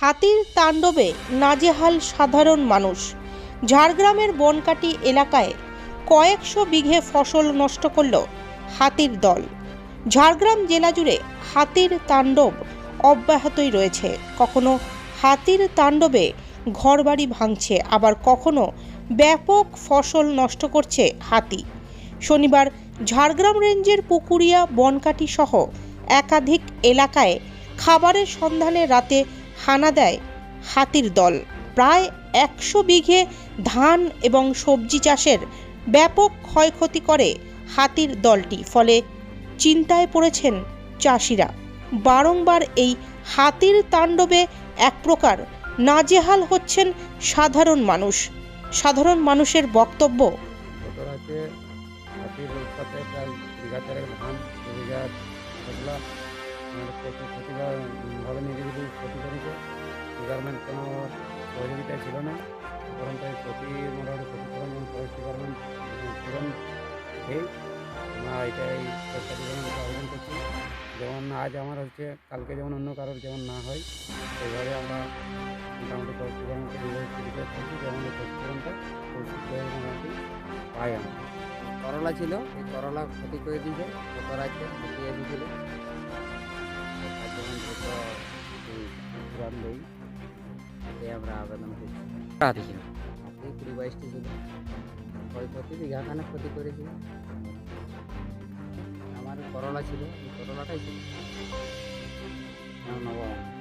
হাতির তাণ্ডবে নাজেহাল সাধারণ মানুষ। ঝাড়গ্রামের বনকাটি এলাকায় কয়েকশো বিঘে ফসল নষ্ট করল হাতির দল। ঝাড়গ্রাম জেলা জুড়ে হাতির তাণ্ডব অব্যাহতই রয়েছে। কখনো হাতির তাণ্ডবে ঘরবাড়ি ভাঙছে, আবার কখনো ব্যাপক ফসল নষ্ট করছে হাতি। শনিবার ঝাড়গ্রাম রেঞ্জের পুকুরিয়া বনকাটি সহ একাধিক এলাকায় খাবারের সন্ধানে রাতে হানা দেয় হাতির দল। প্রায় একশো বিঘে ধান এবং সবজি চাষের ব্যাপক ক্ষয়ক্ষতি করে হাতির দলটি, ফলে চিন্তায় পড়েছেন চাষিরা। বারংবার এই হাতির তাণ্ডবে এক প্রকার নাজেহাল হচ্ছেন সাধারণ মানুষ। সাধারণ মানুষের বক্তব্য ধান ডিপার্টমেন্ট কোনো সহযোগিতায় ছিল না। কারণ তাই প্রতি মোটামুটি ক্ষতিপূরণ এবং ফরেস্ট ডিপার্টমেন্ট পূরণ এই। আমরা এটাই সরকার ডিপার্টমেন্টকে আবেদন করছি। যেমন আজ আমার হচ্ছে কালকে যেমন অন্য কারোর যেমন না হয় সেইভাবে আমরা মোটামুটি ফরেস্ট ডিপার্টমেন্টকে রিকোয়েস্ট করছি যেমন ক্ষতিপূরণটা মোটামুটি পাই আমরা। করলা ছিল এই করলা ক্ষতি করে দিয়েছে গত রাতে ফুটিয়ে দিয়েছিল তার জন্য আমরা আবেদন করছি? হাতি ছিল হাতি কুড়ি বাইশটি ছিল ক্ষয়ক্ষতি বিঘাখানে ক্ষতি করেছিল আমার করলা ছিল এই করলাটাই ছিল। নবাব